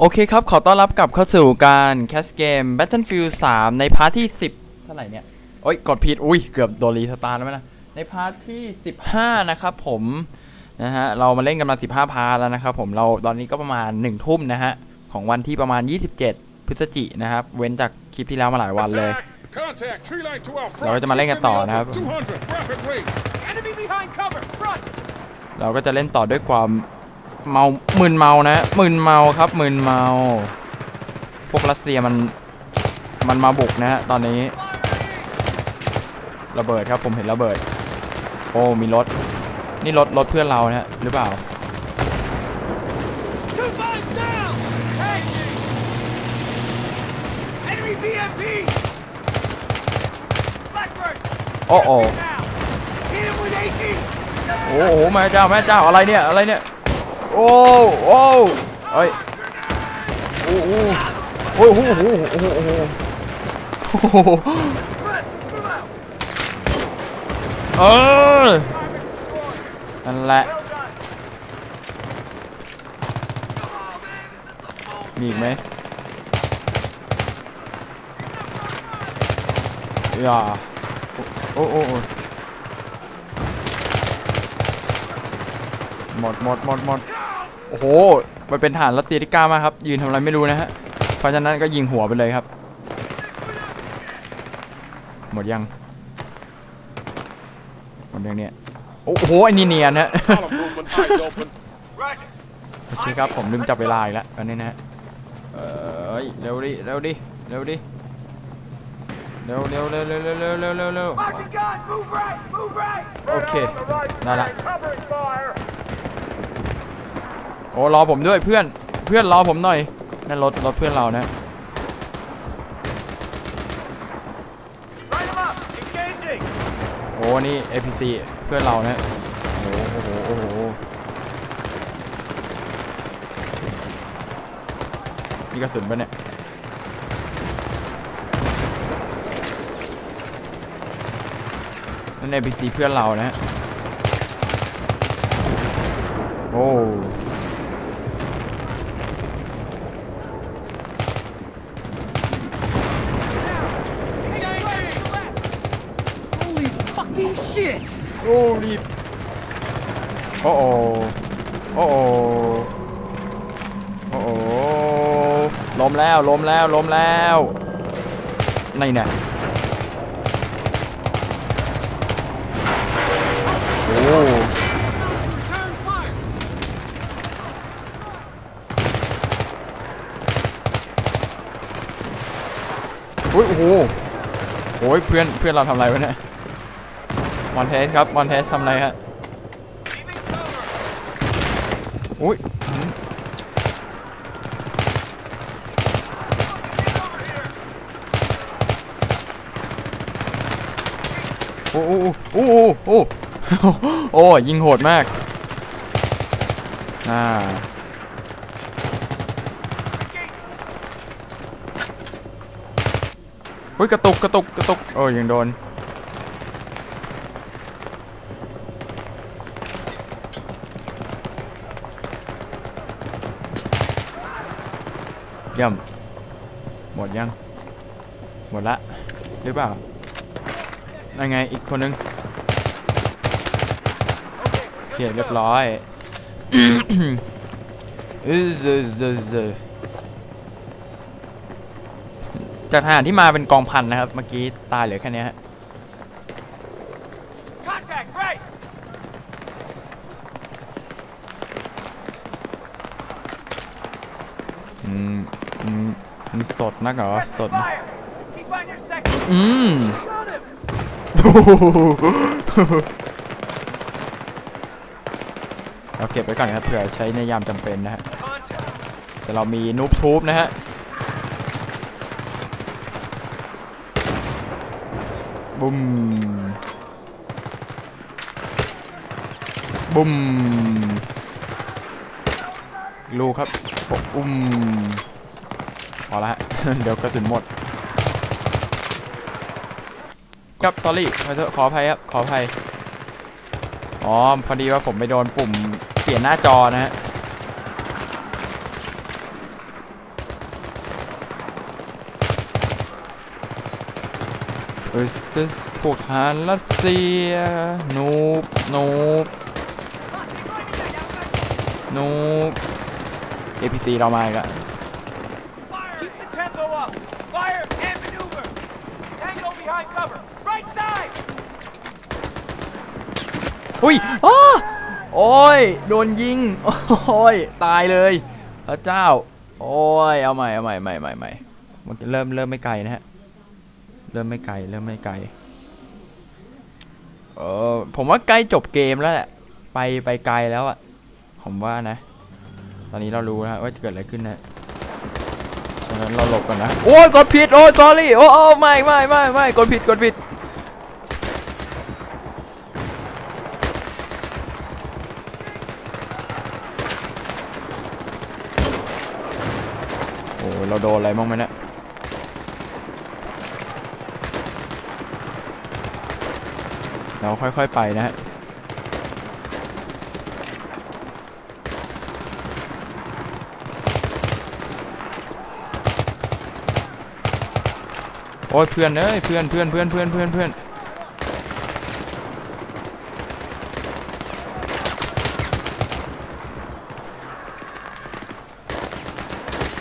โอเคครับ ขอต้อนรับกลับเข้าสู่การแคสเกม Battlefield 3 ในพาร์ทที่ 10 เท่าไหร่เนี่ย โอ้ย กดผิด อุ้ย เกือบโดนรีสตาร์ทแล้วไหมนะ ในพาร์ทที่ 15 นะครับผม นะฮะ เรามาเล่นกันมา 15 พาร์ทแล้วนะครับผม เราตอนนี้ก็ประมาณ 1 ทุ่มนะฮะ ของวันที่ประมาณ 27 พฤศจินะครับ เว้นจากคลิปที่แล้วมาหลายวันเลย Contact, tree line to our front. เราก็จะมาเล่นกันต่อนะครับ 200, rapid rate. Enemy behind cover! Front! เราก็จะเล่นต่อด้วยความ เมามึนเมานะมึนเมาครับมึนเมา พวกรัสเซียมันมันมาบุกนะฮะตอนนี้ ระเบิดครับผมเห็นระเบิด โอ้มีรถ นี่รถรถเพื่อนเรานะฮะหรือเปล่า Two fives down! Hey! Enemy BMP! Blackbird! โอ้โอ้ Now! Hit him with 18! โอ้โหแม่เจ้าแม่เจ้าอะไรเนี่ยอะไรเนี่ย Wow, wow. Đấy. Ui, ui. Ôi, hu, hu, hu, hu. Ờ. Anh lại. Nhìn mấy. Dạ. Ô ô ô. Một một một một. โอ้โห มันเป็นฐานรัสเซียที่กล้ามากครับ ยืนทำอะไรไม่รู้นะฮะ เพราะฉะนั้นก็ยิงหัวไปเลยครับ หมดยัง หมดยังเนี่ย โอ้โหไอ้นี่เนียนฮะ โอเคครับ ผมลืมจับเวลาอีกแล้วอันนี้นะเอ้ย เร็วดิ เร็วดิ เร็วดิ เร็วเร็วเร็วเร็วเร็วเร็วเร็วเร็วโอเค ได้ละ อ้รอผมด้วยเพื่อนเพื่อนรอผมหน่อยนั่นรถรถเพื่อนเรานะโอ้นี่ APC เพื่อนเรานะโอ้โหโอ้โหโอ้โหมีกระสุนปะเนี่ยนั่น APC เพื่อนเรานะโอ้ Holy fucking shit! โอ้รีบโอ้โอโอ้โอโอ้โอล้มแล้ว ล้มแล้ว ล้มแล้วในเนี่ยโอ้ยโอ้โหโอ้ยเพื่อน เพื่อนเราทำอะไรวะเนี่ย มอนเทสครับมอนเทสทำอะไรฮะอุ้ยโอ้โอ้โอ้โอ้โอ้โอ้ยิงโหดมากอ่าเฮ้ยกระตุกกระตุกกระตุกโอ้ยังโดน เยี่ยมหมดยัง หมดละ หรือเปล่ายังไงอีกคนนึงเขียนเรียบร้อยเออเออเออเออจากทหารที่มาเป็นกองพันนะครับ เมื่อกี้ตายเหลือแค่นี้ฮะ Contact! Right! อืมอื มมันสดนักเหรอ สด Fire! Keep on your sector! อืม Got him! เราเก็บไว้ก่อนครับเผื่อใช้ในยามจำเป็นนะฮะ Contact! แต่เรามีนูบทูบนะฮะบุ้มบุ้มอีกลูกครับอุ้ม เอละ เดี๋ยวกระสุนหมดครับสอรี่ขออภัยครับ ขออภัย อ๋อ พอดีว่าผมไปโดนปุ่มเปลี่ยนหน้าจอนะฮะเออพวกฮันรัสเซียนูบนูบนูบเอพีซีเรามาอีกแล้ว อุ้ยอ้าโอ้ย โดนยิง โอ้ย ตายเลย พระเจ้า โอ้ย เอาใหม่ เอาใหม่ใหม่ใหม่ใหม่มันเริ่มเริ่มไม่ไกลนะฮะ เริ่มไม่ไกล เริ่มไม่ไกล เออผมว่าใกล้จบเกมแล้วแหละ ไปไปไกลแล้วอะผมว่านะ ตอนนี้เรารู้นะฮะว่าจะเกิดอะไรขึ้นนะฉะนั้นเราหลบกันนะ โอ้ย กดผิด โอ้ย s อรี่โอ้โอ้ไม่ไม่ไม่ไม่กดผิด กดผิด เราโดนอะไรบ้างไหมเนี่ยเราค่อยๆไปนะฮะโอ้ยเพื่อนเอ้ยเพื่อนเพื่อนเพื่อนเพื่อนเพื่อนเพื่อน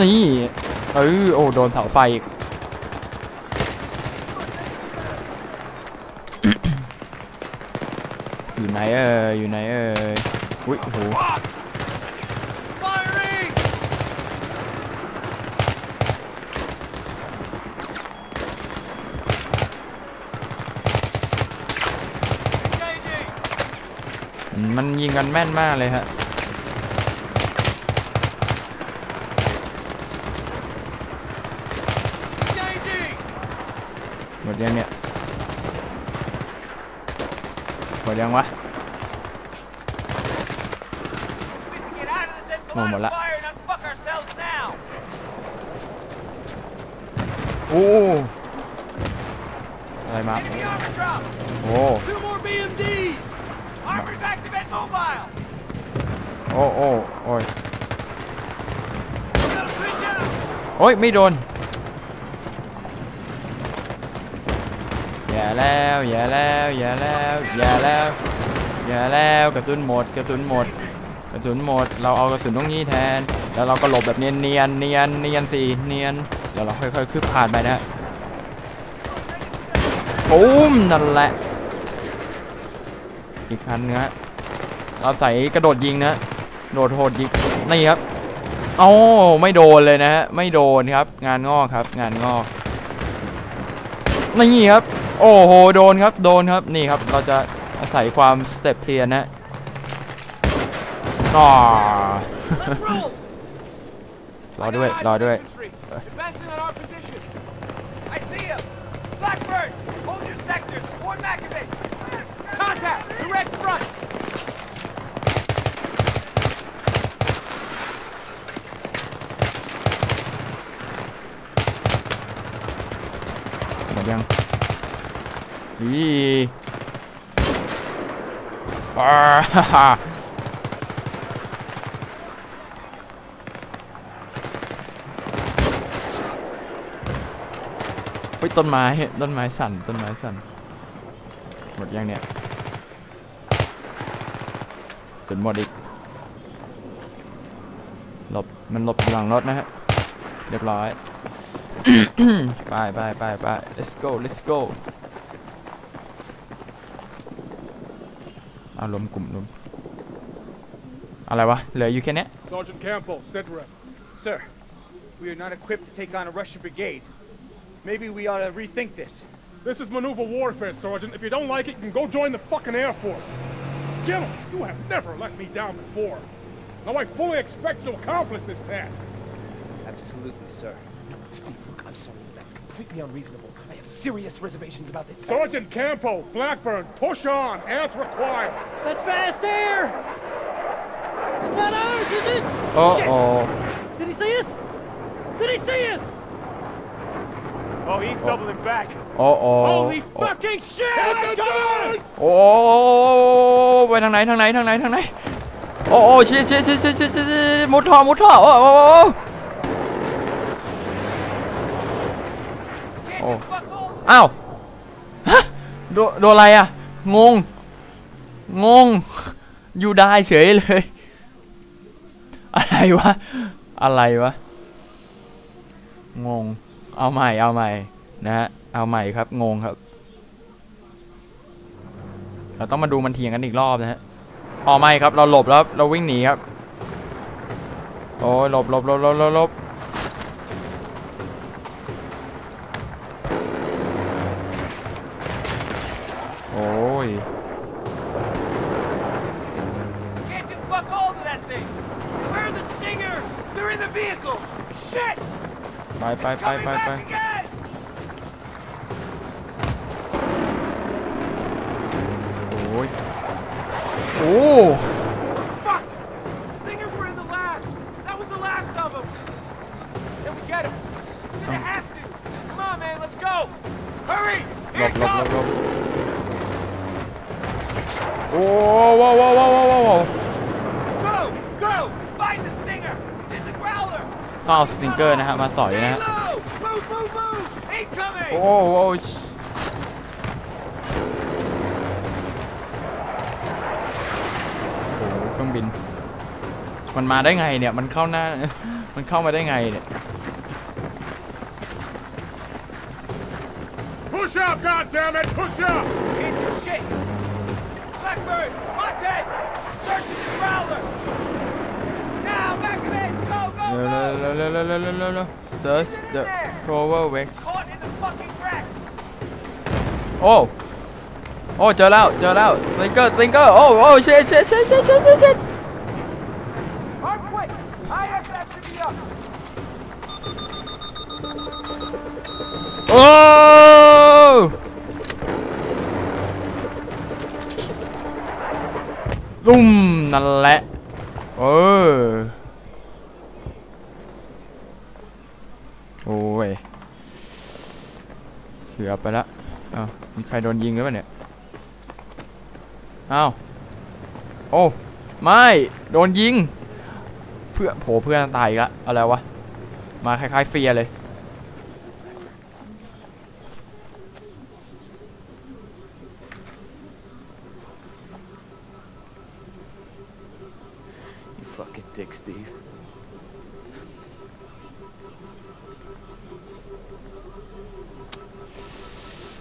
นี่ เออโอ้โดนเสาไฟอีกอยู่ไหนเอ่ยอยู่ไหนเอ่ยอุ้ยโอ้โห Firing. Engaging. อืมมันยิงกันแม่นมากเลยฮะ Engaging. หมด ยังเนี่ยหมดยังวะหมดละโอ้อะไรมาโอ้โอ้โอ้โอ้ยโอ้ยไม่โดน อย่าแล้วอย่าแล้วอย่าแล้วอย่าแล้วอย่าแล้วกระสุนหมดกระสุนหมด กระสุนหมด เราเอากระสุนตรงนี้แทน แล้วเราก็หลบแบบเนียนเนียนเนียนเนียนสิเนียนแล้วเราค่อยๆคืบผ่านไปนะฮะปุ้มนั่นแหละ อีกคันนึงฮะเราใส่กระโดดยิงนะโดดโหดยิงนี่ครับโอ้ไม่โดนเลยนะฮะไม่โดนครับ งานงอกครับ งานงอกนี่ครับ โอ้โห โดนครับ โดนครับ นี่ครับ เราจะอาศัยความสเต็ปเทียนนะอ๋อรอด้วย รอด้วยยัง อีอ่าฮ่าฮ่าเฮ้ยต้นไม้ต้นไม้สั่นต้นไม้สั่นหมดยังเนี่ยสุดหมดอีกหลบมันหลบหลังรถนะฮะเรียบร้อย ไปไปไปไป let's go let's go เอารวมกลุ่มรวมอะไรวะ เหลืออยู่แค่เนี้ย Sergeant Campbell, SITREP. Sir, we are not equipped to take on a Russian brigade. Maybe we ought to rethink this. This is maneuver warfare, Sergeant. If you don't like it, you can go join the fucking Air Force. Generals, you have never let me down before. Now I fully expect you to accomplish this task. Absolutely, sir. Steve, look, I'm sorry, but that's completely unreasonable. I have serious reservations about this. Sergeant Campo, Blackburn, push on as required. That's fast air! It's not ours, is it? โอ้โอ้ Did he see us? Did he see us? Oh, he's doubling back. โอ้โอ้ Holy โอ้ fucking shit! โอ้ไปทางไหนทางไหนทางไหนทางไหนโอ้โอ้เชี่ยเชี่ยเชี่ยเชี่ยเชี่ยเชี่ยมุดท่อมุดท่อโอ้โอ้โอ้ Can't Oh. อ้าวโดโดนอะไรอะ งง งง อยู่ได้เฉยเลย อะไรวะ อะไรวะ งง เอาใหม่ เอาใหม่ นะฮะ เอาใหม่ครับ งงครับ เราต้องมาดูมันเถียงกันอีกรอบนะฮะอ๋อไม่ครับ เราหลบแล้ว เราวิ่งหนีครับ โอ้ยหลบหลบหลบหลบหลบ Can't do fuck all to that thing! Where are the stingers? They're in the vehicle! Shit! ไปไปไป Coming ไปไป back again! โอ้ยโอ้ Fucked! Stingers were in the labs! That was the last of them! Can we get him? We're gonna have to! Come on, man, let's go! Hurry! หล Here บ it หลบหลบ comes! หลบโอ้ว้าวว้าวว้าวว้าวว้าว Go! Go! Find the stinger! It's the growler! ต้องเอาสติงเกอร์นะฮะมาสอยนะฮะ Stay low! Move, move, move! Incoming! โอ้โหโอ้โหเครื่องบิน มันมาได้ไงเนี่ย มันเข้าหน้า มันเข้ามาได้ไงเนี่ย Push out, goddammit! Push out! Keep your shit! Blackbird! Montez! Searching the growler! Now, back of it! Go, go, เร็ว go! เร็วเร็วเร็วเร็วเร็วเร็วเร็ว search the cover weg Caught in the fucking crack! โอ้โอ้เจอแล้วเจอแล้วส เสือไปละอ้าวมีใครโดนยิงหรือเปล่าเนี่ย อ้าว โอ้ ไม่ โดนยิง เพื่อโผเพื่อนตายอีกละอะไรวะ มาคล้ายๆเฟียเลย You fucking dick, Steve.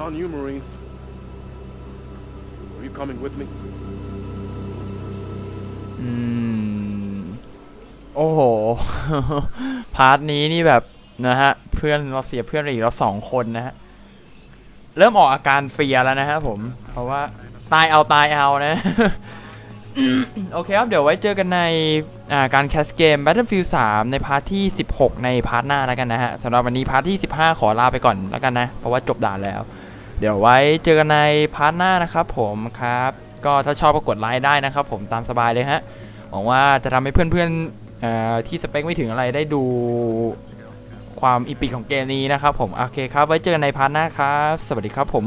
on you, Marines. Are you coming with me? อืม โอ้โห พาร์ทนี้นี่แบบนะฮะ เพื่อนเราเสียเพื่อนอีกเราสองคนนะฮะ เริ่มออกอาการเฟียแล้วนะฮะผม เพราะว่าตายเอาตายเอานะ โอเคครับ เดี๋ยวไว้เจอกันในอ่าการแคสเกม Battlefield 3 ในพาร์ทที่ 16 ในพาร์ทหน้าแล้วกันนะฮะสำหรับวันนี้พาร์ทที่ 15 ขอลาไปก่อนแล้วกันนะ เพราะว่าจบด่านแล้ว เดี๋ยวไว้เจอกันในพาร์ทหน้านะครับผมครับ ก็ถ้าชอบก็กดไลค์ได้นะครับผมตามสบายเลยฮะหวังว่าจะทำให้เพื่อนๆเอ่อที่สเปคไม่ถึงอะไรได้ดูความอีปิกของเกมนี้นะครับผม โอเคครับ ไว้เจอกันในพาร์ทหน้าครับ สวัสดีครับผม